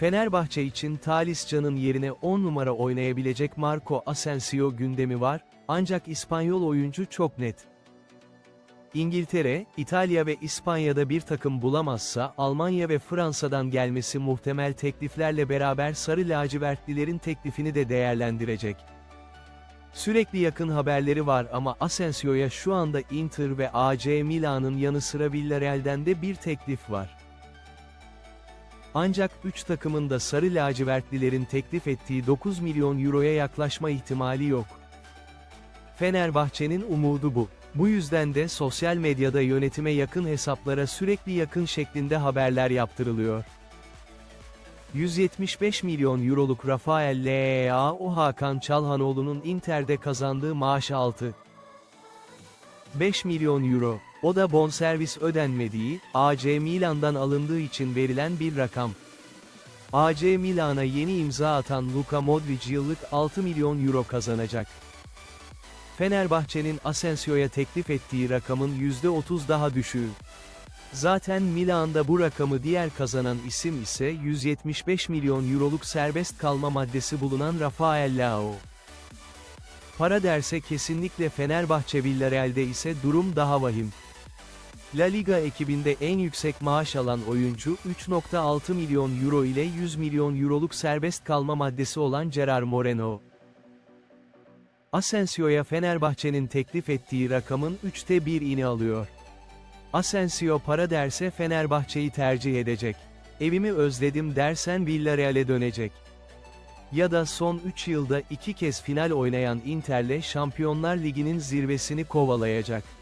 Fenerbahçe için Talisca'nın yerine 10 numara oynayabilecek Marco Asensio gündemi var, ancak İspanyol oyuncu çok net. İngiltere, İtalya ve İspanya'da bir takım bulamazsa Almanya ve Fransa'dan gelmesi muhtemel tekliflerle beraber Sarı Lacivertlilerin teklifini de değerlendirecek. Sürekli yakın haberleri var ama Asensio'ya şu anda Inter ve AC Milan'ın yanı sıra Villarreal'den de bir teklif var. Ancak 3 takımın da Sarı Lacivertlilerin teklif ettiği 9 milyon euroya yaklaşma ihtimali yok. Fenerbahçe'nin umudu bu. Bu yüzden de sosyal medyada yönetime yakın hesaplara sürekli yakın şeklinde haberler yaptırılıyor. 175 milyon euroluk Rafael Leao Hakan Çalhanoğlu'nun Inter'de kazandığı maaş 6. 5 milyon euro, o da bonservis ödenmediği, AC Milan'dan alındığı için verilen bir rakam. AC Milan'a yeni imza atan Luka Modric yıllık 6 milyon euro kazanacak. Fenerbahçe'nin Asensio'ya teklif ettiği rakamın %30 daha düşüğü. Zaten Milan'da bu rakamı diğer kazanan isim ise 175 milyon euroluk serbest kalma maddesi bulunan Rafael Leao. Para derse kesinlikle Fenerbahçe Villarreal'de ise durum daha vahim. La Liga ekibinde en yüksek maaş alan oyuncu 3.6 milyon euro ile 100 milyon euroluk serbest kalma maddesi olan Gerard Moreno. Asensio'ya Fenerbahçe'nin teklif ettiği rakamın 3'te 1'ini alıyor. Asensio para derse Fenerbahçe'yi tercih edecek. Evimi özledim dersen Villarreal'e dönecek. Ya da son 3 yılda 2 kez final oynayan Inter'le Şampiyonlar Ligi'nin zirvesini kovalayacak.